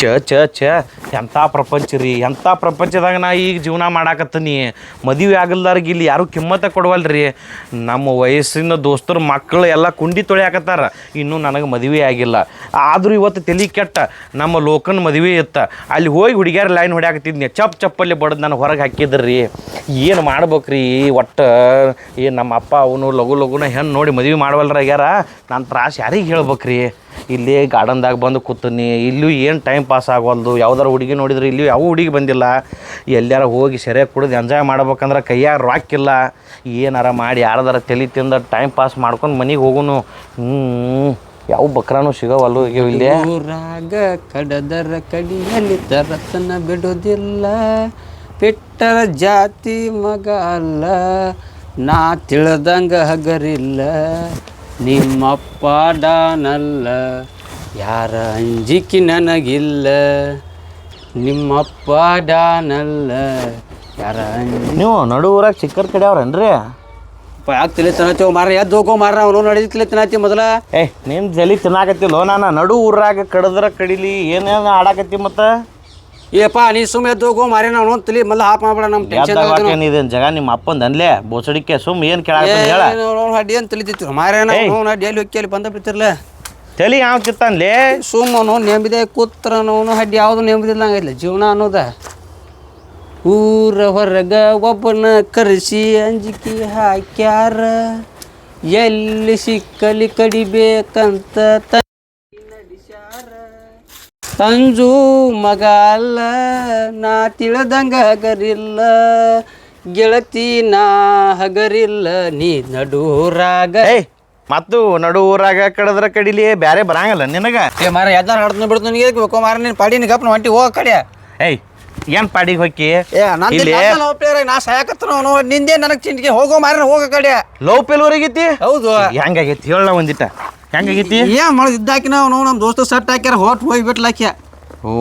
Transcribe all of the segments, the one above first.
ಚ ಚ ಚ ಎಂಥ ಪ್ರಪಂಚ ರೀ ಎಂಥ ಪ್ರಪಂಚದಾಗ ನಾ ಈಗ ಜೀವನ ಮಾಡಾಕತ್ತೀನಿ. ಮದುವೆ ಆಗಲ್ದಾರಿಗೆ ಇಲ್ಲಿ ಯಾರೂ ಕಿಮ್ಮತ್ತ ಕೊಡವಲ್ರಿ. ನಮ್ಮ ವಯಸ್ಸಿನ ದೋಸ್ತರು, ಮಕ್ಕಳು ಎಲ್ಲ ಕುಂಡಿ ತೊಳೆಯಾಕತ್ತಾರ. ಇನ್ನೂ ನನಗೆ ಮದುವೆ ಆಗಿಲ್ಲ. ಆದರೂ ಇವತ್ತು ತಲೆ ಕೆಟ್ಟ, ನಮ್ಮ ಲೋಕನ್ ಮದುವೆ ಇತ್ತ. ಅಲ್ಲಿ ಹೋಗಿ ಹುಡುಗಿಯರ ಲೈನ್ ಹೊಡ್ಯಾಕತ್ತಿದ್ನಿ. ಚಪ್ ಚಪ್ಪಲ್ಲಿ ಬಡ್ದು ನಾನು ಹೊರಗೆ ಹಾಕಿದ್ರಿ. ಏನು ಮಾಡ್ಬೇಕ್ರಿ? ಒಟ್ಟು ಏನು ನಮ್ಮ ಅಪ್ಪ, ಅವನು ಲಘು ಲಘುನ ಹೆಣ್ಣು ನೋಡಿ ಮದುವೆ ಮಾಡವಲ್ರಾಗ್ಯಾರ ನಾನು ತ್ರಾಸ ಯಾರಿಗೆ ಹೇಳ್ಬೇಕ್ರಿ? ಇಲ್ಲಿ ಗಾರ್ಡನ್ದಾಗ ಬಂದು ಕೂತೀನಿ, ಇಲ್ಲೂ ಏನು ಟೈಮ್ ಪಾಸ್ ಆಗವಲ್ದು ಯಾವ್ದಾರು ಹುಡುಗಿ ನೋಡಿದ್ರೆ ಇಲ್ಲಿ ಯಾವ ಹುಡುಗಿ ಬಂದಿಲ್ಲ. ಎಲ್ಲಾರ ಹೋಗಿ ಸರಿಯಾಗಿ ಕುಡಿದು ಎಂಜಾಯ್ ಮಾಡ್ಬೇಕಂದ್ರೆ ಕೈಯಾಗ ರಾಕಿಲ್ಲ ಏನಾರ ಮಾಡಿ ಯಾರ್ದಾರ ತಲೆ ತಿಂದ ಟೈಮ್ ಪಾಸ್ ಮಾಡ್ಕೊಂಡು ಮನೆಗೆ ಹೋಗುನು. ಹ್ಞೂ ಯಾವ ಬಕ್ರಾನು ಸಿಗವಲ್ಲು ಇಲ್ಲಿ. ಊರಾಗ ಕಡದರ ಕಡಿಯಲ್ಲಿ ತರತನ ಬಿಡೋದಿಲ್ಲ. ಪೆಟ್ಟರ ಜಾತಿ ಮಗ ಅಲ್ಲ. ನಾ ತಿಳಿದಂಗ ಹಗರಿಲ್ಲ. ನಿಮ್ಮಪ್ಪ ಡಾನಲ್ಲ ಯಾರ ಅಂಜಿಕೆ ನನಗಿಲ್ಲ. ನಿಮ್ಮಪ್ಪ ಡಾನಲ್ಲ ಯಾರ ಅಂಜಿ ನೀವು ನಡು ಊರಾಗ ಚಿಕ್ಕರ್ ಕಡೆ ಅವ್ರೇನ್ರಿ ಯಾಕೆ ತಿಳಿ ತಿನ್ನತ್ತೇವ ಮಾರ ಎದ್ದು ಹೋಗೋ ಮಾರ ಅವನು ನಡೀತಿ ತಿಳಿ ಮೊದಲ. ಏ ನಿಮ್ಮ ಜಲಿ ತಿನ್ನಾಕತ್ತಿಲ್ಲೋ? ನಾನು ನಡು ಊರಾಗ ಕಡದ್ರ ಕಡಿಲಿ ಏನೇನು ಆಡಾಕತ್ತಿ ಮತ್ತು? ಏಪ್ಪ ನೀ ಸುಮ್ಮನೆ ಎದ್ದು ಮಾರಿ ಮಾರೇ ನಾವು ತಲಿ ಮಲ್ಲ ಹಾಪ್ ಮಾಡ್ಬೇಡ ನಮ್ಮ ಟೆನ್ಷನ್ ಇದೇನು ಜಗ? ನಿಮ್ಮ ಅಪ್ಪಂದ ಅನ್ಲೇ? ಬೋಸಡಿಕೆ ಸುಮ್ ಏನು ಕೇಳ ಅಡ್ಡಿ ಅಂತ ತಿಳಿತಿತ್ತು ಮಾರೇನ ಅಡ್ಡಿ ಎಲ್ಲಿ ಅಲ್ಲಿ ಬಂದ ಬಿಡ್ತಿರ್ಲ. ತಲಿ ಯಾವ ಕಿತ್ತನ್ಲೇ ಸುಮ್ಮ ಅವನು ನೆಂಬಿದೆ ಕೂತ್ರ ಅವನು ಹಡ್ಡಿ ಯಾವುದು ನೆಮ್ಮದಿಲ್ಲ ಹಂಗಿಲ್ಲ ಜೀವನ ಅನ್ನೋದ. ಊರ ಹೊರಗ ಒಬ್ಬನ ಕರೆಸಿ ಅಂಜಿಕೆ ಹಾಕ್ಯಾರ. ಎಲ್ಲಿ ಸಿಕ್ಕಲಿ ಕಡಿಬೇಕಂತ ಸಂಜು ಮಗ ಅಲ್ಲ ನಾ ತಿಳ್ದಂಗ ಹಗರಿಲ್ಲ. ಗೆಳತಿ ನಾ ಹಗರಿಲ್ಲ ನೀ ನಡೂರಾಗ. ಮತ್ತು ನಡು ಊರಾಗ ಕಡದ್ರ ಕಡಿಲಿ ಬ್ಯಾರೆ ಬರಂಗಲ್ಲ ನಿನಗ? ಏ ಮಾರ ಯಾವ್ದಾರ ಹಡ್ದು ಬಿಡ್ತು ನಿನಗೆ ಬೇಕೋ? ಮಾರ ನೀನು ಪಾಡಿ ನಿಗಪ್ಪ ಹೊಂಟಿ ಹೋಗ ಕಡೆ. ಏಯ್ ಏನ್ ಪಾಡಿಗೆ ಹೋಗಿ ಏ ನಾನು ಇಲ್ಲಿ ನಾ ಸಾಯಕತ್ರ ಅವನು. ನಿಂದೆ ನನಗೆ ಚಿಂಟಿಗೆ ಹೋಗೋ ಮಾರ ಹೋಗ ಕಡೆ. ಲವ್ ಪೆಲ್ವರೆಗೈತಿ ಹೌದು. ಹೆಂಗಾಗೈತಿ? ಹೇಳ ಒಂದಿಟ. ಹೆಂಗಾಗೈತಿ? ಏನ್ ಮಾಡೋದು ಇದ್ದಾಕಿನ ಅವನು ನಮ್ಮ ದೋಸ್ತ ಸಟ್ ಹಾಕ್ಯಾರ ಹೋಟ್ ಹೋಗಿ ಬಿಟ್ಲಾಕ್ಯ ಓ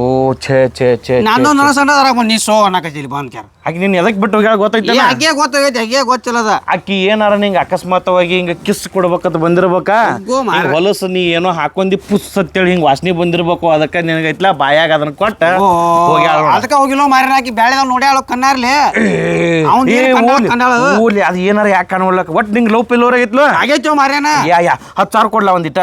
ಛೇ ಛೇ ಛೇ ನಾನು ನನ್ನ ನೀ ಸೋ ಅನ್ನಕತ್ತಿಲಿ ಬಂದ್ ಕ್ಯಾರ ಆಕಿ ನೀನ್ ಎದಕ್ ಬಿಟ್ಟು ಹೋಗ್ಯಾಳ ಗೊತ್ತೈತೆ ಹಾಗೆ ಗೊತ್ತಾಗೈತಿ ಹಾಗೆ ಗೊತ್ತಿಲ್ಲದ ಆಕಿ ಏನಾರ ನಿಂಗೆ ಅಕಸ್ಮಾತವಾಗಿ ಹಿಂಗ ಕಿಸ್ ಕೊಡ್ಬೇಕಂತ ಬಂದಿರ್ಬೇಕಾ. ಹೊಲಸು ನೀ ಏನೋ ಹಾಕೊಂಡಿ ಪುಸ್ ಅಂತೇಳಿ ಹಿಂಗೆ ವಾಸನೆ ಬಂದಿರ್ಬೇಕು ಅದಕ್ಕೆ ನಿನಗೈತ್ಲ? ಬಾಯಾಗ ಅದನ್ನ ಕೊಟ್ಟ ಹೋಗ್ಯಾಳ. ಅದಕ್ಕೆ ಹೋಗಿಲ್ಲ ಮಾರಿ ಹಾಕಿ ಬೆಳೆದ ನೋಡ್ಯಾಳ ಕಣ್ಣಾರ್ಲಿ? ಊರ್ಲಿ- ಅದು. ಏನಾರ ಯಾಕೆ ಕಾಣವಲ್ಲಕ? ಒಟ್ಟು ನಿಂಗೆ ಲವ್ ಪೆಲ್ಲೋರ್ ಆಗೈತ್ಲು ಆಗೈತೋ ಮಾರ್ಯಾನ ಯಾ ಯಾ ಹತ್ತು ಸಾವಿರ ಕೊಡ್ಲ ಒಂದಿಟ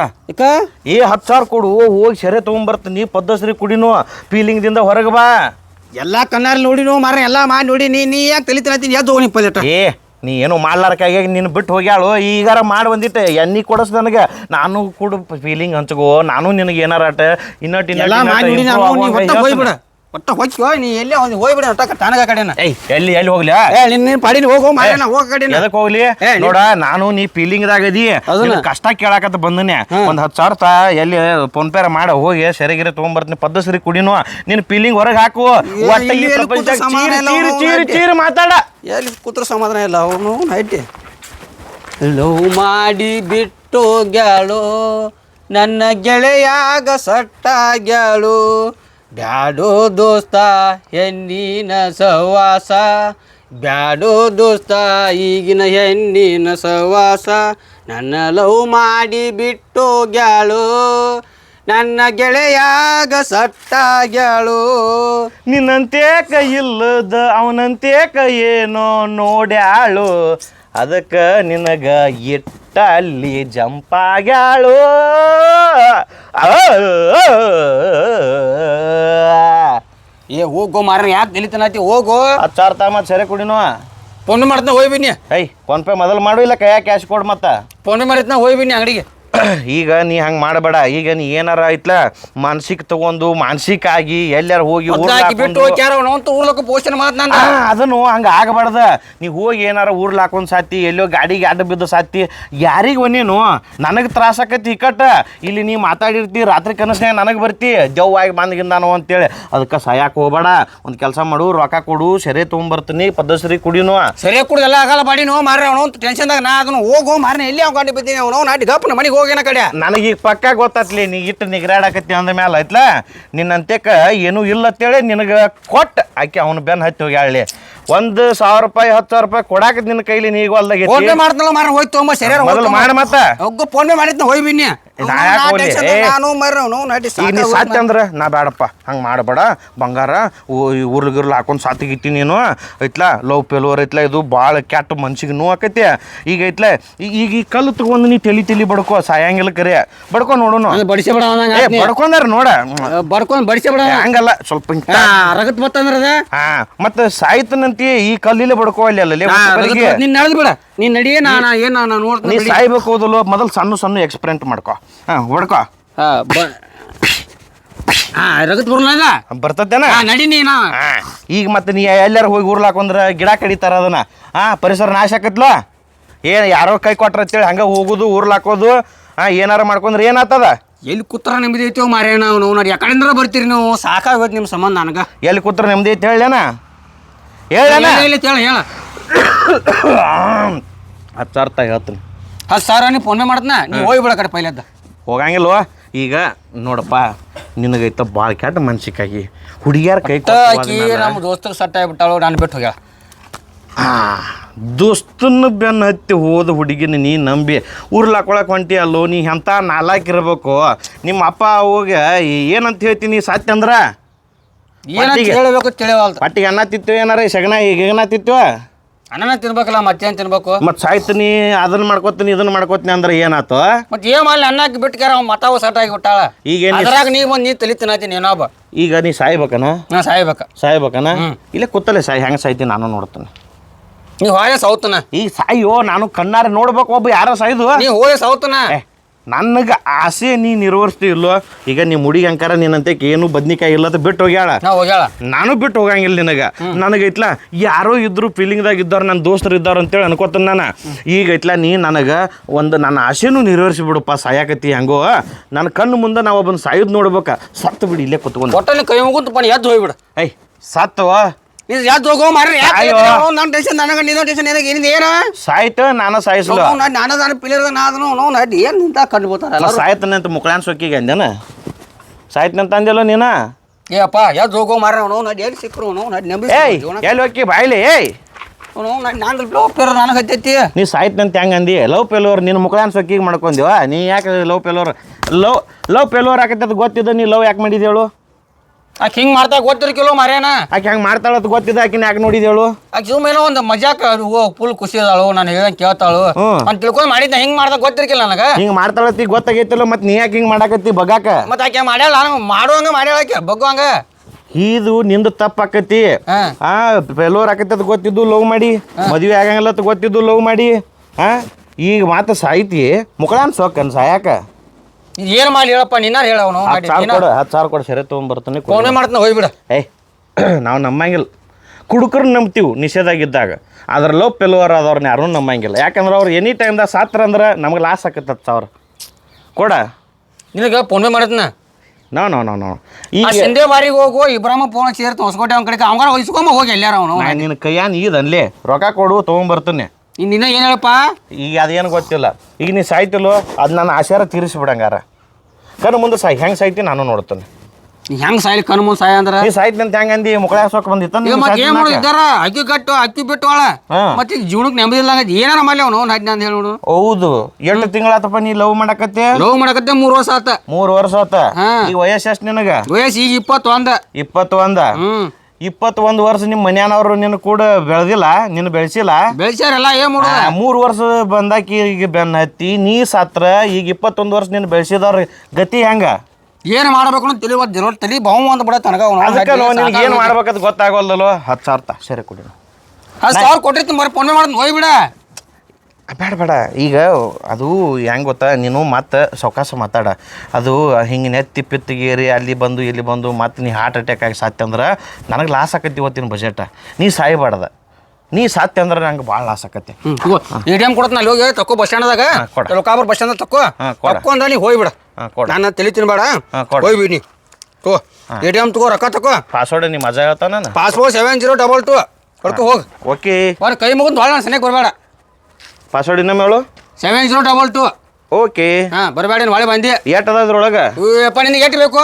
ಏ ಹತ್ತು ಸಾವಿರ ಕೊಡು ಹೋಗಿ ಸೆರೆ ತೊಗೊಂಬರ್ತೀನಿ ಪದ್ದಸ್ರಿ ಕುಡಿನು ಫೀಲಿಂಗ್ದಿಂದ ಹೊರಗೆ ಬಾ. ಎಲ್ಲಾ ನೋಡಿ ನೋ ಮಾರ ಎಲ್ಲಾ ಮಾಡಿ ನೋಡಿ ನೀ ನೀ ಯಾಕೆ ತಲಿತೀನಿ ಎದ್ದು ಹೋಗಿ ಪಲ್ಲೆಟ ಏ ನೀ ಏನು ಮಾಡ್ಲಾರಕ್ಕಾಗಿ ನಿನ್ನ ಬಿಟ್ಟು ಹೋಗ್ಯಾಳು ಈಗಾರ ಮಾಡಿ ಬಂದಿಟ್ಟೆ ಎಣ್ಣೆ ಕೊಡಸ್ ನನಗೆ. ನಾನು ಕೂಡ ಫೀಲಿಂಗ್ ಹಂಚ್ಕೋ ನಾನು ನಿನಗೆ ಏನಾರ ಆಟ ಇನ್ನಟ್ ಎಲ್ಲಾ ಮಾಡಿ ನೋಡಿ ನಾನು ನೀ ಒಟ್ಟ ಹೋಗ್ಬಿಡ. ಒಟ್ಟ ಹೋಗ್ಕೋ ನೀ ಎಲ್ಲಿ ಅವ್ನು ಹೋಗ್ಬಿಡ ಒಟ್ಟ ತಾನಗ ಕಡೆನ. ಏಯ್ ಎಲ್ಲಿ ಎಲ್ಲಿ ಹೋಗ್ಲಿ? ಏ ನಿನ್ನ ನಿನ್ನ ಪಾಡಿನ ಹೋಗೋ ಮಾರ್ಯಾನ ಹೋಗ ಕಡೆನ. ಎದಕ್ಕೆ ಹೋಗ್ಲಿ? ನೋಡ ನಾನು ನೀ ಫೀಲಿಂಗ್ ಅದಿ ಅದನ್ನ. ಕಷ್ಟ ಕೇಳಾಕತ್ತ ಬಂದನೆ. ಒಂದ್ ಹತ್ತು ಸಾವಿರ ತಾ ಎಲ್ಲಿ ಫೋನ್ ಪೇ ಮಾಡ ಹೋಗಿ ಸೆರೆಗಿರಿ ಬರ್ತೀನಿ ಪದ್ದಸರಿ ಕುಡಿನು. ನಿನ್ನ ಫೀಲಿಂಗ್ ಹೊರಗೆ ಹಾಕು. ಒಟ್ಟ ಈ ಇಲ್ಲಿ ಎಲ್ಲಿ ಕೂತು ಪ್ರಪಂಚದಾಗ ಚೀರ್ ಚೀರ್ ಚೀರ್ ಮಾತಾಡ. ಎಲ್ಲಿ ಕೂತ್ರ ಸಮಾಧಾನ ಇಲ್ಲ ಅವನು ನೈಟಿ? ಲವ್ ಮಾಡಿ ಬಿಟ್ಟು ಗ್ಯಾಳು ನನ್ನ ಗೆಳೆಯಾಗ ಸಟ್ಟಾಗ್ಯಾಳು. ಬ್ಯಾಡೋ ದೋಸ್ತ, ಹೆಣ್ಣಿನ ಸಹವಾಸ. ಬ್ಯಾಡೋ ದೋಸ್ತ, ಈಗಿನ ಹೆಣ್ಣಿನ ಸಹವಾಸ. ನನ್ನ ಲವ್ ಮಾಡಿ ಬಿಟ್ಟು ಗ್ಯಾಳು. ನನ್ನ ಗೆಳೆಯಾಗ ಸಟ್ಟಾಗ್ಯಾಳು ನಿನ್ನಂತೆ ಕೈ ಇಲ್ಲದ ಅವನಂತೆ ಕೈ ಏನೋ ನೋಡ್ಯಾಳು. ಅದಕ್ಕೆ ನಿನಗ ಇಟ್ಟ ಅಲ್ಲಿ ಜಂಪಾಗ್ಯಾಳು ಏ ಹೋಗೋ ಮಾರ ಯಾಕೆ ನಿಲ್ತನಾತಿ ಹೋಗು. ಹತ್ತು ಸಾವಿರ ಸರಿ ಕುಡಿನೋ? ಸೆರೆ ಕುಡಿನು ಫೋನ್ ಮಾಡ್ತಾನೆ ಹೋಯ್ಬಿನಿ ಐ ಫೋನ್ ಪೇ ಮೊದಲು ಮಾಡು ಇಲ್ಲ ಕೈಯಾಗ ಕ್ಯಾಶ್ ಕೊಡು ಮತ್ತೆ? ಫೋನ್ ಮಾಡಿದ್ನ ಹೋಯ್ಬಿನಿ ಅಂಗಡಿಗೆ. ಈಗ ನೀ ಹಂಗೆ ಮಾಡಬೇಡ. ಈಗ ನೀ ಏನಾರ ಐತ್ಲ? ಮಾನಸಿಕ ತಗೊಂಡು ಮಾನಸಿಕ ಆಗಿ ಎಲ್ಲಾರ ಹೋಗಿ ಪೋಷಣೆ ಆ, ಅದನ್ನು ಹಂಗೆ ಆಗಬಾರ್ದ. ನೀ ಹೋಗಿ ಏನಾರ ಊರ್ಲ್ ಹಾಕೊಂಡ್ ಸಾತಿ ಎಲ್ಲೋ ಗಾಡಿಗೆ ಅಡ್ಡ ಬಿದ್ದು ಸಾತಿ. ಯಾರಿಗೆ ಒನ್ನೇನು? ನನಗೆ ತ್ರಾಸ ಆಕತಿ ಇಕ್ಕಟ್ಟ ಇಲ್ಲಿ ನೀ ಮಾತಾಡಿರ್ತಿ ರಾತ್ರಿ ಕನಸ್ನ್ಯಾಗ ನನಗೆ ಬರ್ತಿ. ಜವ್ವಾಗಿ ಬಂದ್ಗಿಂದಾನು ಅಂತೇಳಿ. ಅದಕ್ಕೆ ಸಹಾಯಕ್ಕೆ ಹೋಗ್ಬೇಡ. ಒಂದು ಕೆಲಸ ಮಾಡು ರೊಕ್ಕ ಕೊಡು ಸೆರೆ ತೊಗೊಂಬರ್ತೀನಿ ಪದ್ಧಸರಿ ಕುಡಿನು. ಸರಿ ಕುಡಿದೆಲ್ಲ ಆಗಲ್ಲ ಬಾಡಿನೋ ಮಾರ್ರೆ ಅವನು ಟೆನ್ಷನ್ದಾಗ ನಾ ಅದನ್ನು ಹೋಗೋ ಮಾರನೆ ಎಲ್ಲಿ ಅವ್ನು ಗಾಡಿ ಬಿದ್ದೀನಿ ಅವನು? ನಾಟಿ ಗಪ್ಪನ ಮನೆಗೆ ಹೋಗೇನ ಕಡೆ ನನಗೆ ಈಗ ಪಕ್ಕ ಗೊತ್ತಾತ್ಲಿ, ನೀ ಇಟ್ಟು ನಿಗ್ರಾಡಕತ್ತಿ ಅಂದ ಮ್ಯಾಲ ಐತ್ಲ? ನಿನ್ನಂತೆಕ ಏನೂ ಇಲ್ಲ ಅಂತೇಳಿ ನಿನಗೆ ಕೊಟ್ಟು. ಆಕೆ ಅವ್ನ ಬೆನ್ನು ಹತ್ತಿ ಹೋಗ್ಯಾಳಿ ಒಂದು ಸಾವಿರ ರೂಪಾಯಿ ಹತ್ತು ಸಾವಿರ ರೂಪಾಯಿ ಕೊಡಾಕ ನಿನ್ನ ಕೈಲಿ ನೀಗ ಫೋನ್ ಪೇ ಮಾಡ್ತಾನಲ್ಲ ಮಾರ ಹೋಯ್ತು ತೊಗೊಂಬ ಸರಿಯಾರ ಮೊದಲು ಮಾಡ ಮತ್ತ. ಒಗ್ಗು ಫೋನ್ ಪೇ ಮಾಡಿದ್ನ ಹೋಯ್ ಬಿನಿ ನಾ ಯಾಕ್ ನಾನು ನಡಿ ಈಗ ನೀ ಸಾತ್ಯ ಅಂದ್ರೆ ನಾ ಬೇಡಪ್ಪ ಹಂಗ ಮಾಡಬೇಡ. ಬಂಗಾರ ಉರ್ಲ್ ಹಾಕೊಂಡ್ ಸಾತಿಗಿತ್ತಿ ನೀನು. ಐತ್ಲಾ ಲವ್ ಪೆಲೋರ್ ಐತ್ಲ ಇದು ಭಾಳ ಕೆಟ್ಟ ಮನ್ಸಿಗೆ ನೋವು ಆಕೈತಿ. ಈಗ ಐತ್ಲ ಈಗ ಈ ಕಲ್ಲು ತಗೊಂಡು ನೀ ತಲಿ ತಲಿ ಬಡ್ಕೋ ಸಾಯಂಗಿಲ್ಲ ಕರೆ. ಬಡ್ಕೊ ನೋಡೋಣ ಬಡಿಸಿ ಬಿಡ ಬಡ್ಕೊಂಡಾರ ನೋಡ. ಬಡ್ಕೊಂಡ್ ಬಡಿಸಿ ಬಿಡ ಹಂಗಲ್ಲ ಸ್ವಲ್ಪ ರಗತ್ ಬತ್ತಂದ್ರ ಹಾ ಮತ್ತೆ ಸಾಯ್ತನಂತಿ ಈ ಕಲ್ಲಿಲ್ಲ ಬಡ್ಕೋ ಅಲ್ಲಿ ಅಲ್ಲೇ ನೀನ್ ನಡೆದ್ ಬಿಡ ನೀನ್ ನಡಿ ನಾನು ಏನ್ ನೀ ನೋಡ್ತೀನಿ ಸಾಯ್ಬೇಕು ಹೋದಲ್ಲೋ ಮೊದಲು ಸಣ್ಣ ಸಣ್ಣ ಎಕ್ಸ್ಪೆರಿಮೆಂಟ್ ಮಾಡ್ಕೋ. ಹಾ ಹೊಡ್ಕೋ. ಹಾ ಬ ಹಾ ರಗತ್ ಹಾ ನಡಿ ನೀನ. ಹಾ, ಈಗ ಮತ್ತೆ ನೀ ಎಲ್ಲಾರು ಹೋಗಿ ಉರ್ಲಾಕೊಂಡ್ರ ಗಿಡ ಕಡಿತಾರ ಅದನ್ನ. ಹಾ ಪರಿಸರ ನಾಶ ಆಕತ್ಲ? ಏನು ಯಾರೋ ಕೈ ಕೊಟ್ರ ಅಂತೇಳಿ ಹಂಗ ಹೋಗುದು ಉರ್ಲಾಕೋದು ಹಾ ಏನಾರ ಮಾಡ್ಕೊಂಡ್ರೆ ಏನಾಗ್ತದ ಎಲ್ಲಿ ಕೂತ್ರ ನೆಮ್ಮದಿ ಐತೋ ಮಾರೇಣ ನಾವು ನೋಡಿ ಯಾಕಡೆಂದ್ರ ಬರ್ತೀರಿ ನೀವು? ಸಾಕಾಗೋದು ನಿಮ್ಮ ಸಂಬಂಧ ನನಗ. ಎಲ್ಲಿ ಕೂತ್ರ ನೆಮ್ಮದಿ ಐತಿ ಹೇಳೇನ? ಹೇಳೇನ ಹೇಳಿ ಹತ್ತು ಅರ್ಥ ಹೇಳ್ತೀನಿ. ಹತ್ತು ಸಾವಿರ ನೀ ಫೋನ್ ಮಾಡ್ತನ ನೀ ಹೋಗಿ ಬಿಡ ಕಡೆ ಪೈಲದ್ದ ಹೋಗಂಗಿಲ್ವ? ಈಗ ನೋಡಪ್ಪ ನಿನಗೈತ ಭಾಳ ಕೆಟ್ಟ ಮನ್ಸಿಕಾಗಿ ಹುಡುಗಿಯರ ಕೈ ಆಕಿ ನಮ್ಮ ದೋಸ್ತರು ಸಟ್ಟ ಆಗಿಬಿಟ್ಟಾಳು ನಾನು ಬಿಟ್ಟು ಹೋಗ್ಯಾಳ. ದೋಸ್ತನ ಬೆನ್ನ ಹತ್ತಿ ಹೋದ ಹುಡುಗಿನ ನೀ ನಂಬಿ ಉರ್ಲಾಕೊಳಕ್ ಹೊಂಟಿ ಅಲ್ಲೋ ನೀ ಎಂಥ ನಾಲ್ಕು ಇರಬೇಕು. ನಿಮ್ಮ ಅಪ್ಪ ಅವಾಗ ಏನಂತ ಹೇಳ್ತೀನಿ ಸತ್ಯ ಅಂದ್ರ? ಏನಂತ. ಹೇಳಬೇಕು ಪಟ್ಟಿಗೆ ಅನ್ನ ತಿತ್ತು ಏನಾರ ಸಗಣ ಈಗ ಏನ ತಿತ್ತು ಅನ್ನನ ತಿನ್ಬೇಕಲ್ಲ ಮತ್ತೇನ್ ತಿನ್ಬೇಕು? ಮತ್ತು ಸಾಯ್ತೀನಿ ಅದನ್ನ ಮಾಡ್ಕೋತೀನಿ ಇದನ್ನ ಮಾಡ್ಕೋತೀನಿ ಅಂದ್ರೆ ಏನಾತು? ಮತ್ತೆ ಏನ್ ಮಾಡ್ಲಿ ಹಾಕಿ ಬಿಟ್ಕ್ಯಾರ ಅವ್ನು ಮತಾವು ಸಟ್ ಆಗಿಬಿಟ್ಟಾಳ. ಈಗ ಏನು ಅದ್ರಾಗ ನೀ ಬಂದು ನೀ ತಲಿ ತಿನ್ನತೀನಿ ಏನೊಬ್ಬ ಈಗ ನೀ ಸಾಯ್ಬೇಕನ? ನಾ ಸಾಯ್ಬೇಕ. ಸಾಯ್ಬೇಕನ. ಇಲ್ಲೇ ಕೂತಲ್ಲೇ ಸಾಯಿ ಹೆಂಗ ಸಾಯ್ತೀನಿ ನಾನು ನೋಡ್ತೇನೆ. ನೀ ಹೋಯ ಸೌತನ ಈಗ ಸಾಯೋ ನಾನು ಕಣ್ಣಾರೆ ನೋಡ್ಬೇಕು ಒಬ್ಬ ಯಾರೋ ಸಾಯ್ದು? ನೀ ಹೋಯ ಸೌತನ ಏ ನನಗೆ ಆಸೆ ನೀ ನಿರ್ವಹಿಸ್ತಿ ಇಲ್ಲೋ ಈಗ ನಿಮ್ಮ ಹುಡುಗಿ ಅಂಕಾರ ನಿನ್ನಂತೆ ಏನು ಬದ್ನಿಕಾಯಿ ಇಲ್ಲದ ಬಿಟ್ಟು ಹೋಗ್ಯಾಳ. ಹೋಗ್ಯಾಳ. ನಾನು ಬಿಟ್ಟು ಹೋಗಂಗಿಲ್ಲ ನಿನಗೆ. ನನಗೈತ್ಲ ಯಾರೋ ಇದ್ರು ಫೀಲಿಂಗ್ದಾಗ ಇದ್ದವ್ರು ನನ್ನ ದೋಸ್ತರು ಇದ್ದವ್ರು ಅಂತೇಳಿ ಅನ್ಕೋತೀನಿ ನಾನು. ಈಗ ಐತ್ಲ ನೀ ನನಗೆ ಒಂದು ನನ್ನ ಆಸೆನೂ ನಿರ್ವಹಿಸಿ ಬಿಡಪ್ಪ ಸಾಯಾಕತಿ ಹೆಂಗೋ. ನನ್ನ ಕಣ್ಣು ಮುಂದೆ ನಾವು ಒಬ್ಬನ ಸಾಯೋದು ನೋಡ್ಬೇಕ. ಸತ್ತು ಬಿಡಿ ಇಲ್ಲೇ ಕುತ್ಕೊಂಡು. ಒಟ್ಟಲ್ಲಿ ಕೈ ಮುಗಿದು ಪಣಿ ಎದ್ದು ಹೋಗ್ಬಿಡು. ಐ ಸತ್ತವ ನೀ ಯಾ ಹೋಗೋ ಮಾರ್ರಿ? ಅಯ್ಯೋ. ನನ್ನ ಟೆನ್ಷನ್ ನನಗೆ ನಿನ್ನ ಟೆನ್ಷನ್ ನಿನಗೆ ಏನಿದೆ ಏನ ಸಾಯ್ತ ನಾನು ಸಾಯಿಸ್ಲ. ನಾನು ನಾನು ಪಿಲ್ಲರ್ದ ನಾ ಅದನ್ನು ನಾವು ನಡಿ ಏನು ನಿಂತ ಕಂಡು ಬೋತಾರ ಎಲ್ಲರೂ? ಸಾಯ್ತಾನೆ ಮುಕ್ಳಾನ್ ಸೊಕ್ಕಿಗೆ ಅಂದೇನ ಸಾಯ್ತನಂತ ಅಂದಲ್ಲ ನೀನ? ಏ ಅಪ್ಪ ಎದ್ದು ಹೋಗೋ ಮಾರ್ರಿ ಅವನು? ನಡಿ ಎಲ್ಲಿ ಸಿಕ್ಕರು ನಾವು ನಡಿ ನಂಬಿ ಏಯ್ ಎಲ್ಲಿ ಹೋಗಿ ಬಾಯ್ಲಿ ಏಯ್? ಅವನು ನಾನು ಲೋ ಪೇರ ನನಗೆ ಹತ್ತೈತಿ ನೀ ಸಾಯ್ತಂತ ಹೆಂಗೆ ಅಂದಿ? ಲವ್ ಪೆಲೋರ್ ನಿನ್ನ ಮುಖಾನ್ ಸೊಕ್ಕಿಗೆ ಮಾಡ್ಕೊಂಡಿವ ನೀ ಯಾಕೆ love failure love love failure ಆಕತ್ತೆ ಅದು ಗೊತ್ತಿದ್ದ ನೀ ಲವ್ ಯಾಕೆ ಮಾಡಿದೇಳು ಆಕೆ ಹಿಂಗ್ ಮಾಡ್ತಾ ಗೊತ್ತಿರ್ಕಿಲ್ಲ ಮಾರ್ಯಾನ? ಆಕೆ ಹಂಗೆ ಮಾಡ್ತಾಳ ಅಂತ ಗೊತ್ತಿದೆ ಆಕಿನ ಯಾಕೆ ನೋಡಿದೇಳು ಆಕೆ ಸುಮ್ ಏನೋ ಒಂದು ಮಜಾಕ ಫುಲ್ ಖುಷಿ ಅದಾಳು ನಾನು ಹೇಳ್ದಂಗೆ ಕೇಳ್ತಾಳು? ಹ್ಮ್. ಅಂತ ತಿಳ್ಕೊಂಡು ಮಾಡಿದ್ದೆ ಹಿಂಗ್ ಮಾಡ್ದ ಗೊತ್ತಿರ್ಕಿಲ್ಲ ನನಗೆ? ಹಿಂಗ್ ಮಾಡ್ತಾಳತ್ತಿ ಗೊತ್ತಾಗೈತಿಲ್ಲ ಮತ್ ನೀ ಯಾಕೆ ಹಿಂಗ್ ಮಾಡಾಕತ್ತಿ ಬಗಾಕ? ಮತ್ತೆ ಆಕೆ ಮಾಡ್ಯಾಳ ನಾನು ಮಾಡುವಂಗ ಮಾಡ್ಯಾಳ ಆಕೆ ಬಗ್ಗುವಂಗ ಇದು ನಿಂದು ತಪ್ಪಾಕತಿ ಆಕತಿ ಹಾ. ಆ ಪೆಲೋರ್ ಆಕತಿ ಅದು ಗೊತ್ತಿದ್ದು ಲವ್ ಮಾಡಿ. ಮದುವೆ ಆಗಂಗಿಲ್ಲ ಅಂತ ಗೊತ್ತಿದ್ದು ಲವ್ ಮಾಡಿ. ಹಾ? ಈಗ ಮಾತು ಸಾಯ್ತಿ ಮುಖಾನ್ ಸೋಕನ್ ಸಾಯಾಕ. ಏನು ಮಾಡಿ ಹೇಳಪ್ಪ? ನಿನ್ನಾರು ಹೇಳವನು ಹತ್ತು ಸಾವಿರ ಕೊಡು ಹತ್ತು ಸಾವಿರ ಕೊಡು ಸರಿ ತೊಗೊಂಬರ್ತಾನೆ ಫೋನೇ ಮಾಡ್ತಾನೆ ಹೋಗ್ಬಿಡ ಏಯ್ ನಾವು ನಂಬಂಗಿಲ್ಲ. ಕುಡುಕರು ನಂಬ್ತೀವಿ ನಿಷೇಧಾಗಿದ್ದಾಗ. ಅದ್ರ ಲವ್ ಪೆಲುವರ್ ಆದವ್ರನ್ನ ಯಾರೂ ನಂಬಂಗಿಲ್ಲ. ಯಾಕಂದ್ರೆ ಅವ್ರು ಎನಿ ಟೈಮ್ದಾಗ ಸಾತ್ರ ಅಂದ್ರೆ ನಮ್ಗೆ ಲಾಸ್ ಆಕತ್ತೆ ಹತ್ತು ಸಾವಿರ. ಕೊಡ. ನಿನಗೆ ಫೋನ್ ಪೇ ಮಾಡಿದ್ನ ನೋ ನೋ ನೋ ನೋ ಆ ಈಗ ಸಂಡೆ ಬಾರಿಗೆ ಹೋಗು ಇಬ್ರಾಮ ಫೋನ್ ಸೇರ್ತು ಹೊಸಕೋಟೆ ಅವ್ನ ಕಡೆ ಅವಂಗಾರ ಹೊಯ್ಸ್ಕೊಂಬ ಹೋಗಿ ಎಲ್ಲಾರ ಅವನು. ನಾನು ನಿನ್ನ ಕೈಯಾನ್ ಈದ್ ಅನ್ಲಿ. ರೊಕ್ಕ ಕೊಡು ತೊಗೊಂಬರ್ತೀನಿ. ಇನ್ನು ನಿನ್ನ ಏನು ಹೇಳಪ್ಪ? ಈಗ ಅದೇನು ಗೊತ್ತಿಲ್ಲ. ಈಗ ನೀ ಸಾಯ್ತಿಲ್ಲೋ ಅದು ನನ್ನ ಆಶಾರ ತೀರಿಸಿಬಿಡಂಗಾರ. ಕಣ್ಣು ಮುಂದೆ ಸಾಯ್ ಹೆಂಗೆ ಸಾಯ್ತಿ ನಾನು ನೋಡ್ತೇನೆ. ಹೆಂಗ್ ಸಾಯ್ಲಿ ಕಣ್ ಮುಂದೆ ಸಾಯ ಅಂದ್ರ? ನೀ ಸಾಯ್ತಿ ಅಂತ ಹೆಂಗೆ ಅಂದಿ? ಮುಕ್ಕಳ ಸೊಕ್ಕ ಬಂದಿತ್ತ ಮತ್ತೆ ಏನು ಮಾಡಿದ್ದಾರ? ಅಕ್ಕಿ ಕಟ್ಟು ಅಕ್ಕಿ ಬಿಟ್ಟು ಒಳ. ಮತ್ತೆ ಜೀವನಕ್ಕೆ ನೆಮ್ಮದಿ ಇಲ್ಲ ಏನಾರ ಮಾಡ್ಲಿ ಅವನು ನಡ್ ಅಂತ ಹೇಳಿ ನೋಡು. ಹೌದು. ಎಂಟು ತಿಂಗಳಾತಪ್ಪ ನೀ ಲವ್ ಮಾಡಕತ್ತೆ? ಲವ್ ಮಾಡಕತ್ತೆ ಮೂರು ವರ್ಷ ಆತ. ಮೂರು ವರ್ಷ ಆತ. ಈ ವಯಸ್ಸು ಎಷ್ಟು ನಿನಗೆ? ವಯಸ್ಸು ಈಗ ಇಪ್ಪತ್ತೊಂದ. ಇಪ್ಪತ್ತೊಂದ. ಹ್ಮ್. ಇಪ್ಪತ್ತೊಂದು ವರ್ಷ ನಿಮ್ಮ ಮನ್ಯಾನವ್ರು ನಿನ್ನ ಕೂಡ ಬೆಳೆದಿಲ್ಲ ನಿನ್ನ ಬೆಳೆಸಿಲ್ಲ. ಬೆಳ್ಸ್ಯಾರಲ್ಲ ಏನ್ ಮೂರು ವರ್ಷ ಬಂದಾಕಿ ಈಗ ಬೆನ್ನ ಹತ್ತಿ ನೀ ಸಾತ್ರ ಈಗ ಇಪ್ಪತ್ತೊಂದು ವರ್ಷ ನಿನ್ನ ಬೆಳೆಸಿದವ್ರ ಗತಿ ಹೆಂಗ? ಏನ್ ಮಾಡ್ಬೇಕು ಅಂತ ತಿಳಿವ ಜನ ತಲಿ ಬಾವು ಅಂತ ಬಿಡ ತನಕ ಅದಕ್ಕೆ ನಿನಗೆ ಏನು ಮಾಡ್ಬೇಕಂತ ಗೊತ್ತಾಗೋಲ್ಲೋ ಹತ್ತು ಸಾವಿರ ತಾ ಸರಿ ಕೊಡಿ ಹತ್ತು ಸಾವಿರ ಕೊಟ್ಟಿರ್ತೀನಿ ಬರೀ ಫೋನ್ ಮಾಡಿ ಹೋಗ್ಬಿಡ ಬೇಡ ಬೇಡ. ಈಗ ಅದು ಹೆಂಗೆ ಗೊತ್ತಾ? ನೀನು ಮತ್ತೆ ಸೌಕಾಸ ಮಾತಾಡ. ಅದು ಹಿಂಗೆ ನೆತ್ತಿ ಪಿತ್ತಿಗೇರಿ ಅಲ್ಲಿ ಬಂದು ಇಲ್ಲಿ ಬಂದು ಮತ್ತು ನೀ ಹಾರ್ಟ್ ಅಟ್ಯಾಕ್ ಆಗಿ ಸಾತ್ಯ ಅಂದ್ರೆ ನನಗೆ ಲಾಸ್ ಆಕತಿ ಇವತ್ತಿನ ಬಜೆಟ್ ನೀ ಸಾಯ್ಬಾರ್ದ. ನೀ ಸಾತ್ಯ ಅಂದ್ರೆ ನಂಗೆ ಭಾಳ ಲಾಸ್ ಆಕತಿ ಎ ಟಿ ಎಂ ಕೊಡತ್ ಅಲ್ಲಿ ಹೋಗಿ ತಕ್ಕೋ ಬಸ್ ಸ್ಟ್ಯಾಂಡ್ದಾಗ ಕೊಡ. ಲೋಕಾಪುರ ಬಸ್ ಸ್ಟ್ಯಾಂಡ್ ತಕ್ಕೋ ಹಾ, ಕೊಡ. ತಕೋ ಅಂದ ನೀ ಹೋಗ್ಬಿಡ. ಹಾಂ ಕೊಡ. ನಾನು ತಲೆ ತಿನ್ಬೇಡ. ಹಾ, ಕೊಡ. ಹೋಗ್ಬಿಡಿ ನೀ. ತೋ ಎ ಟಿ ಎಂ ತಗೋ ರೊಕ್ಕ ತಕೋ. ಪಾಸ್ವರ್ಡ್ ನೀ ಮಜಾ ಹೇಳ್ತಾನ password passport seven zero double two ಕಡ್ಕೊ ಹೋಗಿ. ಓಕೆ ಅವ್ರ ಕೈ ಮುಗಿದು ಭಾಳ ನಾನು ಬರಬೇಡ. ಪಾಸ್ವರ್ಡ್ ಇನ್ನೊಮ್ಮೆ ಹೇಳು. Seven zero double two okay ಹಾಂ ಬರಬೇಡ ನೀನು ಹೊಳೆ ಬಂದಿ ಎಟ್ ಅದ ಅದ್ರೊಳಗೆ ಅಪ್ಪ ನಿನಗೆ ಎಷ್ಟು ಬೇಕು?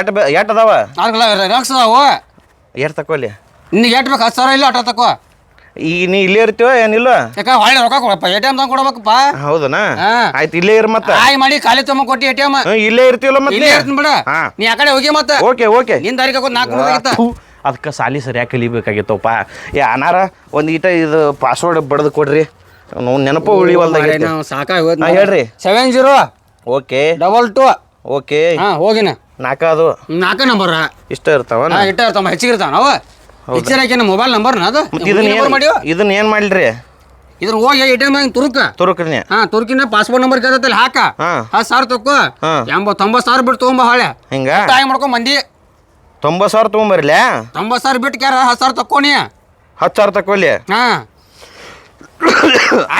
ಎಟ್ ಬೆ ಎಟ್ ಅದಾವ? ನಾಲ್ಕು ರಕ್ಸ್ ಅದಾವು. ಎಟ್ ತಕೊಲ್ಲಿ ನಿನಗೆ ಎಷ್ಟು ಬೇಕು ಹತ್ತು ಸಾವಿರ ಇಲ್ಲ ಅಟ ತಕೋ. ಈಗ ನೀ ಇಲ್ಲೇ ಇರ್ತೀವ ಏನಿಲ್ಲ? ಯಾಕ ಹೊಳೆ ರೊಕ್ಕ ಕೊಡಪ್ಪ ಎ ಟಿ ಎಂ ತಂದು ಕೊಡ್ಬೇಕಪ್ಪ. ಹೌದನಾ? ಹಾ. ಆಯ್ತು ಇಲ್ಲೇ ಇರ್ ಮತ್ತೆ. ಆಯ್ ಮಾಡಿ ಖಾಲಿ ತೊಮ್ಮ ಕೊಟ್ಟಿ ಎ ಟಿ ಎಂ ಹ್ಮ್, ಇಲ್ಲೇ ಇರ್ತೀವಲ್ಲ ಮತ್ತೆ? ಇಲ್ಲೇ ಇರ್ತೀನಿ ಬಿಡ. ಹಾ. ನೀ ಆ ಕಡೆ ಹೋಗಿ ಮತ್ತೆ. Okay okay. ನಿನ್ ದಾರಿ ಹೋಗೋದು ನಾಲ್ಕು ರೂಪಾಯಿ ಅದಕ್ಕೆ ಸಾಲಿ ಸರಿಯಾಗಿ ಕಲಿಬೇಕಾಗಿತ್ತಪ್ಪ. ಏ ಅನಾರ ಒಂದು ಈಟ ಇದು ಪಾಸ್ವರ್ಡ್ ಬಡ್ದು ಕೊಡ್ರಿ. ನಾವು ನೆನಪು ಉಳಿವಲ್ದಾಗೈತೆ ನಾವು ಹಾ, ಹೇಳ್ರಿ. Seven zero okay. Double two okay. ಹಾ ಹೋಗಿನ. ನಾಕ ಅದು. ನಾಕ ನಂಬರ್. ಇಷ್ಟ ಇರ್ತಾವ ಹಾ ಇಟ್ಟ ಇರ್ತಾವ ಹೆಚ್ಚಿಗೆ ಇರ್ತಾವ ನಾವು. ಹೆಚ್ಚಿನ ಮೊಬೈಲ್ ನಂಬರ್ ಅದು? ಮತ್ತೆ ಇದನ್ನ ನಂಬರ್ ಏನ್ ಮಾಡಿವ ಇದನ್ನ ಏನ್ ಮಾಡ್ರಿ ಇದ್ರ ಹೋಗಿ ಎ ಟಿ ಎಂ ತುರುಕ. ತುರುಕ್ರಿ. ಹಾ ತುರ್ಕಿನ ಪಾಸ್ಪೋರ್ಟ್ ನಂಬರ್ ಕೇಳ್ತಲ್ಲ ಹಾಕ. ಹಾ. ಹತ್ತು ಸಾವಿರ ತಕೋ ಹಾ. ಎಂಬತ್ತು ತೊಂಬತ್ತು ಸಾವಿರ ಬಿಟ್ಟು ತೊಗೊಂಬ ಹೊಳೆ ಹಿಂಗ? ತಾಯಿ ಮಾಡ್ಕೊ ಬಂದಿ. ತೊಂಬತ್ತು ಸಾವಿರ ತೊಗೊಂಬರ್ಲೆ? ತೊಂಬತ್ತು ಸಾವಿರ ಬಿಟ್ಟು ಕ್ಯಾರ ಹತ್ತು ಸಾವಿರ ತಕ್ಕೋನಿ. ಹತ್ತು ಸಾವಿರ ತಕೊಲ್ಲಿ ಹಾ.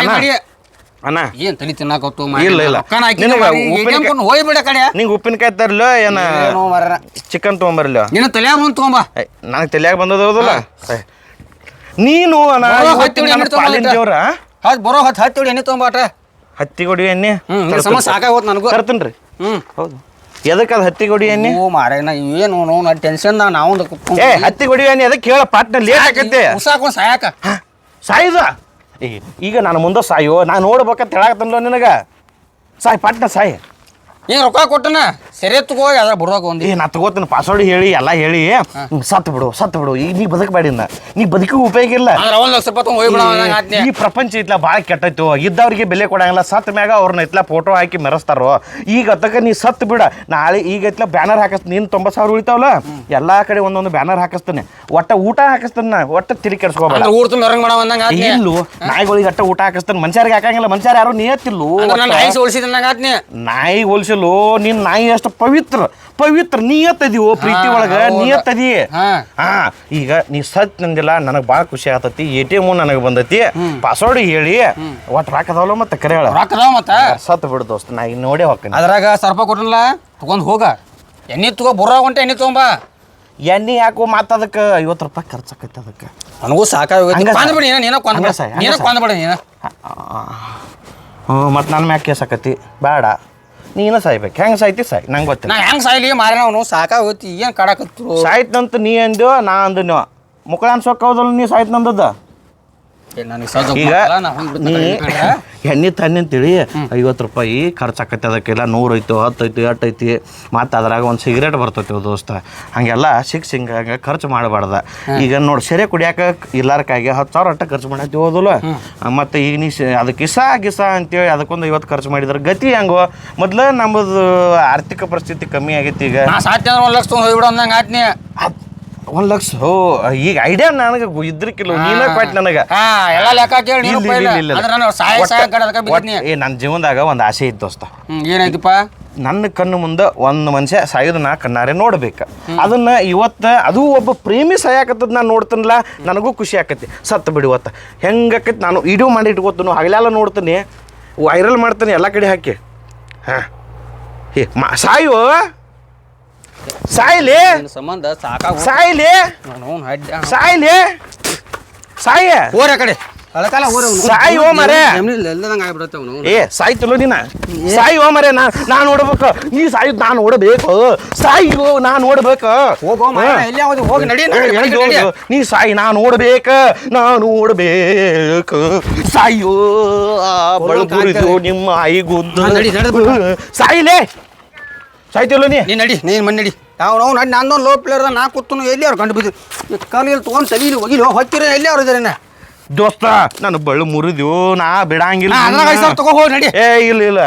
ಅಣ್ಣ. ಏನ್ ತಲಿ ತಿನ್ನಾಕತ್ತು ಇಲ್ಲ, ಇಲ್ಲ. ನಿನಗ ಉಪ್ಪಿನಕಾಯಿ- ಹೋಗಿ ಬಿಡ ಕಡೆ? ನಿಂಗೆ ಉಪ್ಪಿನಕಾಯಿ ತರ್ಲ ಏನ. ಚಿಕನ್ ತೊಗೊಂಬರ್ಲ? ನಿನ್ನ ತಲೆ ಬಂದು ತೊಗೊಂಬ. ನನಗೆ ತಲೆಯಾಗ ಬಂದದಲ್ಲ ನೀನು ಅಣ್ಣ ದೇವ್ರ? ಹತ್ತು ಬರೋ ಹತ್ತು ಹತ್ತು ಎಣ್ಣೆ ತೊಗೊಂಬಾಟ ಹತ್ತಿ ಕೊಡಿ ಎಣ್ಣೆ. ಹ್ಞೂ ನಿನ್ನ ಸಮ ಸಾಕಾಗೋತ್ ನನಗೂ. ರೀ. ಹ್ಞೂ ಹೌದು. ಎದಕ್ಕೆ ಅದು ಹತ್ತಿ ಕೊಡಿ ಎಣ್ಣೆ? ಓ ಮಾರೇನ ಏನು ನೋ ಟೆನ್ಷನ್ ನಾವು ಏ ಹತ್ತಿ ಕೊಡಿ ಎಣ್ಣೆ ಅದಕ್ಕೆ ಕೇಳ ಪಾಟ್ನ ಲೇಟ್ ಆಕೈತೆ ಸಾಕು ಸಾಯಕ ಸಾಯ್ದ? ಈಗ ನಾನು ಮುಂದೆ ಸಾಯೋ ನಾನು ನೋಡ್ಬೇಕಂತ ಹೇಳಾಕತ್ತಲ್ಲ ನಿನಗೆ? ಸಾಯ್ ಪಾಟ್ನ ಸಾಯ್. ನೀನ್ ರೊಕ್ಕ ಕೊಟ್ಟನ? ಸರಿ ತಗೋ ಅದ್ರ ಬರೋಕ ಒಂದು ಏ ನಾ ತಗೋತೀನಿ ಪಾಸ್ವರ್ಡ್ ಹೇಳಿ ಎಲ್ಲ ಹೇಳಿ. ಸತ್ ಸತ್ತು ಬಿಡು ಸತ್ತು ಬಿಡು. ಈಗ ನೀ ಬದುಕಬೇಡಿ ಇನ್ನ. ನೀ ಬದುಕಿಗೂ ಉಪಯೋಗ ಇಲ್ಲ. ಅದ್ರ ಒಂದ್ ಲಕ್ಷ ರೂಪಾಯಿ ತಗೊಂಡ್ ಹೋಗ್ಬಿಡ ಆತ್ನೆ ಈ ಪ್ರಪಂಚ ಇತ್ಲ ಭಾಳ ಕೆಟ್ಟೈತು ಇದ್ದವ್ರಿಗೆ ಬೆಲೆ ಕೊಡಂಗಿಲ್ಲ. ಸತ್ ಮ್ಯಾಗ ಅವ್ರನ್ನ ಇತ್ಲ ಫೋಟೋ ಹಾಕಿ ಮೆರೆಸ್ತಾರೋ. ಈಗ ಅತ್ತಕ ನೀ ಸತ್ ಬಿಡ. ನಾಳೆ ಈಗ ಇತ್ಲ ಬ್ಯಾನರ್ ಹಾಕಸ್ ನೀನು ತೊಂಬತ್ತು ಸಾವಿರ ಉಳಿತಾವಲ್ಲ? ಎಲ್ಲಾ ಕಡೆ ಒಂದೊಂದು ಬ್ಯಾನರ್ ಹಾಕಿಸ್ತಾನೆ. ಒಟ್ಟ ಊಟ ಹಾಕಿಸ್ತಾನೆ ನಾ. ಒಟ್ಟ ತಿರಿ ಇಲ್ಲು ನಾಯಿಗಳಿಗೆ ಅಟ್ಟ ಊಟ ಹಾಕಿಸ್ತಾನೆ. ಮನುಷ್ಯರಿಗೆ ಹಾಕಂಗಿಲ್ಲ. ಮನುಷ್ಯರು ಯಾರು ನಿಯತ್ತಿಲ್ಲು ನಾಯಿ ನನ್ನ ನಾಯಿ ಆತ್ನೆ ನಿನ್ನ ನಾಯಿ ಎಷ್ಟು ಪವಿತ್ರ ಪವಿತ್ರ ಪ್ರೀತಿ ಓ ಒಳಗ ಒಳಗೆ ನಿಯತ್ತದಿ ಹಾ. ಹಾ ಈಗ ನೀ ಸತ್ ನಂದಿಲ್ಲ ನನಗೆ ಭಾಳ ಖುಷಿ ಆತತಿ ಎ ಟಿ ಎಂ ನನಗೆ ಬಂದೈತಿ. ಪಾಸ್ವರ್ಡ್ ಹೇಳಿ ಒಟ್ಟು ರಾಕದವಲ್ಲ ಮತ್ತೆ ಕರೆ ಹೇಳ. ಮತ್ತೆ? ಸತ್ ಬಿಡು ದೋಸ್ತ ನಾ ಈಗ ನೋಡೇ ಹೋಗ್ತೀನಿ. ಅದ್ರಾಗ ಸರ್ಪ ಕೊಟ್ಟಿಲ್ಲ ತಗೊಂಡ್ ಹೋಗ. ಎಣ್ಣೆ ತಗೋ ಬುರ ಹೊಂಟೆ ಎಣ್ಣೆ ತಗೊಂಬ. ಎಣ್ಣೆ ಹಾಕು ಮತ್ತೆ ಅದಕ್ಕೆ ಐವತ್ತು ರೂಪಾಯಿ ಖರ್ಚಾಕೈತೆ ಅದಕ್ಕೆ. ನನಗೂ ಸಾಕಾಗಿ ಹಂಗ ಕೊಂದ್ ಬಿಡಿ ನೀನ ನೀನ ಕೊಂದ್ ಹಂಗ ಬಿಡ. ಸಾಯ್, ಹಂಗ ನೀನ. ಹ್ಞೂ ಮತ್ತು ನನ್ನ ಮ್ಯಾಕೆ ಬೇಡ. ನೀನು ಸಾಯ್ಬೇಕು. ಹೆಂಗೆ ಸಾಯ್ತಿ ಸಾಯ್? ನಂಗೆ ಗೊತ್ತಿಲ್ಲ. ನಾ ಹೆಂಗ್ ಸಾಯ್ಲಿ ಮಾರಿ ನಾವು ಸಾಕಾಗೋತಿ ಏನು ಕಾಡಕತ್ರು? ಸಾಯ್ತಂತ ನೀ ಅಂದ್ಯೋ ನಾ ಅಂದು ನೀವು ಮುಕ್ಕಳನ್ ಸೊಕ್ಕ ಹೌದಲ್ಲ ನೀ ಸಾಯ್ತು ನಂದದ ನನಗೆ ಸೌದ ಈಗ ನಾ ಎಣ್ಣೆ ತಣ್ಣಿ ಅಂತೇಳಿ ಐವತ್ತು ರೂಪಾಯಿ ಖರ್ಚಾಕೈತೆ ಅದಕ್ಕೆಲ್ಲ ನೂರು ಐತು ಹತ್ತು ಐತಿ ಎಟ್ಟು ಐತಿ. ಮತ್ತು ಅದ್ರಾಗ ಒಂದು ಸಿಗರೇಟ್ ಬರ್ತೈತಿ ದೋಸ್ತ. ಹಾಗೆಲ್ಲ ಸಿಕ್ ಹಂಗೆ ಖರ್ಚು ಮಾಡಬಾರ್ದ. ಈಗ ನೋಡಿ ಸೆರೆ ಕುಡಿಯಾಕ ಇಲ್ಲಾರಕ್ಕಾಗಿ ಹತ್ತು ಸಾವಿರ ಅಟ್ಟ ಖರ್ಚು ಮಾಡತ್ತಿ ಹೋದಲ್ಲ ಮತ್ತು ಈಗ ನೀ ಅದು ಅದಕ್ಕೆ ಇಸ ಗಿಸ ಅಂತೇಳಿ ಅದಕ್ಕೊಂದು ಐವತ್ತು ಖರ್ಚು ಮಾಡಿದ್ರೆ ಗತಿ ಹೆಂಗೋ? ಮೊದ್ಲು ನಮ್ಮದು ಆರ್ಥಿಕ ಪರಿಸ್ಥಿತಿ ಕಮ್ಮಿ ಆಗೈತಿ ಈಗ. ಸಾಧ್ಯ ಒಂದ್ ಲಕ್ಷ ಅಂದಂಗೆ ಅಂದಂಗ ಆತ್ನಿ ಒಂದು ಲಕ್ಷ. ಹೋ ಈಗ ಐಡಿಯಾ ನನಗೆ ಇದ್ರಕ್ಕಿಲ್ಲ. ನೀನೇ ಕೊಟ್ಟು ನನಗೆ. ಹಾ ಎಲ್ಲ ಲೆಕ್ಕ ಕೇಳಿ ನೀನು ಇಲ್ಲ, ಇಲ್ಲ, ಇಲ್ಲ, ಇಲ್ಲ. ಅಂದ್ರೆ ನಾನು ಸಾಯ ಸಾಯ ಕಡೆ ಅದಕ್ಕೆ ಏ ನನ್ನ ಜೀವನದಾಗ ಒಂದು ಆಸೆ ಇತ್ತು ದೋಸ್ತ. ಏನಾಯ್ತಪ್ಪ? ನನ್ನ ಕಣ್ಣು ಮುಂದೆ ಒಂದು ಮನುಷ್ಯ ಸಾಯೋದು ನಾ ಕಣ್ಣಾರೆ ನೋಡ್ಬೇಕು. ಅದನ್ನ ಇವತ್ತು ಅದು ಒಬ್ಬ ಪ್ರೇಮಿ ಸಾಯಾಕತ್ತದ ನಾನು ನೋಡ್ತೀನಲ್ಲ ನನಗೂ ಖುಷಿ ಆಕತಿ ಸತ್ತು ಬಿಡು ಇವತ್ತು. ಹೆಂಗಾಕೈತಿ ನಾನು ವಿಡಿಯೋ ಮಾಡಿ ಇಟ್ಕೋತೀನಿ ಹಗಲೆಲ್ಲ ನೋಡ್ತೀನಿ. ವೈರಲ್ ಮಾಡ್ತೀನಿ ಎಲ್ಲ ಕಡೆ ಹಾಕಿ. ಹಾಂ. ಹೇ ಮಾ ಸಾಯು. ಸಾಯ್ಲಿ. ಸಂಬಂಧ ಸಾಕಾಗ ಸಾಯ್ಲಿ. ನಾನು ಸಾಯ್ಲಿ. ಸಾಯ. ಹೋರ ಕಡೆ. ಸಾಯ್ ಹೋ ಮರೆ. ಎಲ್ಲದಂಗ ಆಗ್ಬಿಡುತ್ತೆ ಅವನು. ಏ ಸಾಯ್ತಲ್ಲ ನೀನ. ಸಾಯೋ ಮರೆ ನಾ ನಾ ನೋಡ್ಬೇಕು. ನೀ ಸಾಯುದ್ ನಾ ಸಾಯಿ ಓ ನಾ ನೋಡ್ಬೇಕು. ಹೋಗೋ ಮರ ಎಲ್ಲಿ ಹೋಗಿ ನಡಿ? ನೀ ಸಾಯಿ ನಾ ನೋಡ್ಬೇಕ. ನಾ ನೋಡ್ಬೇಕು. ಸಾಯೋ ಬಳಗುರಿದು ನಿಮ್ಮ ನಡಿ, ಸಾಯಿಲೆ. ಸಾಯ್ತಿಲ್ಲ ನೀ? ನೀ ನಡಿ ನೀನ್ ಮನ್ ನಡಿ. ಅವ್ನು ಅವ್ನು ನಡಿ. ನಾನೊಂದು ಲೋ ಪ್ಲೇಯರ್ ನಾ ಕೂತನು ಎಲ್ಲಿ ಅವ್ರು ಕಂಡು ಬಿದ್ದು ಕಾಲಿಯಲ್ಲಿ ತೊಗೊಂಡು ತಲೀಲಿ ಹೋಗಿ ಹೊಕ್ಕಿರ ಎಲ್ಲಿ ಅವ್ರು ಇದಾರೆ ದೋಸ್ತ ನಾನು ಬಳ್ಳು ಮುರಿದ್ಯೋ ನಾ ಬಿಡಂಗಿಲ್ಲ. ಅದ್ರಾಗ ಐದು ಸಾವಿರ ತಗೋ ಹೋಗಿ ನಡಿ. ಏ ಇಲ್ಲ ಇಲ್ಲ.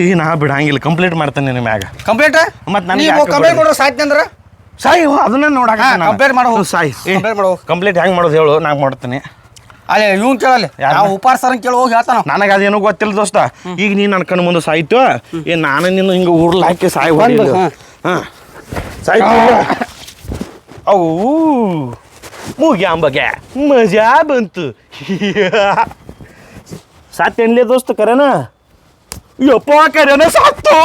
ಈ ನಾ ಬಿಡಂಗಿಲ್ಲ. ಕಂಪ್ಲೀಟ್ ಮಾಡ್ತೇನೆ ನಿನ್ನ ಮ್ಯಾಗ. ಕಂಪ್ಲೀಟ್ ಮತ್ತೆ ನನಗೆ ನೀವು ಕಂಪ್ಲೇಂಟ್ ಕೊಡ್ರಿ? ಸಾಧ್ಯ ಅಂದ್ರೆ? ಸಾಯಿ ಅದನ್ನ ನೋಡಾಕ complaint ಮಾಡು. ಸಾಯಿ. complaint ಮಾಡು. ಕಂಪ್ಲೀಟ್ ಹೆಂಗ್ ಮಾಡೋದು ಹೇಳು ನಾ ಮಾಡ್ತೀನಿ. ಅಲ್ಲಿ ಇವ್ನು ಕೇಳಲ್ಲಿ. ಯಾರ್ನ? ನಾವು ಉಪಾರ ಸರ್ನ ಕೇಳಿ ಹೋಗಿ ಹೇಳ್ತಾನ. ನನಗೆ ಅದೇನೋ ಗೊತ್ತಿಲ್ಲ ದೋಸ್ತ. ಈಗ ನೀನು ನನ್ನ ಕಣ್ಣು ಮುಂದೆ ಸಾಯ್ತು. ಏ ನಾನು ನಿನ್ನ ಹಿಂಗೆ ಉರ್ಲ್ ಹಾಕಿ ಸಾಯ್ ಬಂದು, ಹಾ. ಹಾಂ. ಸಾಯ್ತು ಅವು. ಮುಗ್ಯಾಂಬಗೆ ಮಜಾ ಬಂತು. ಸಾತ್ ಎನ್ಲೇ ದೋಸ್ತ ಕರೆನ? ಯಪ್ಪ ಕರೆನ ಸಾತ್ತು.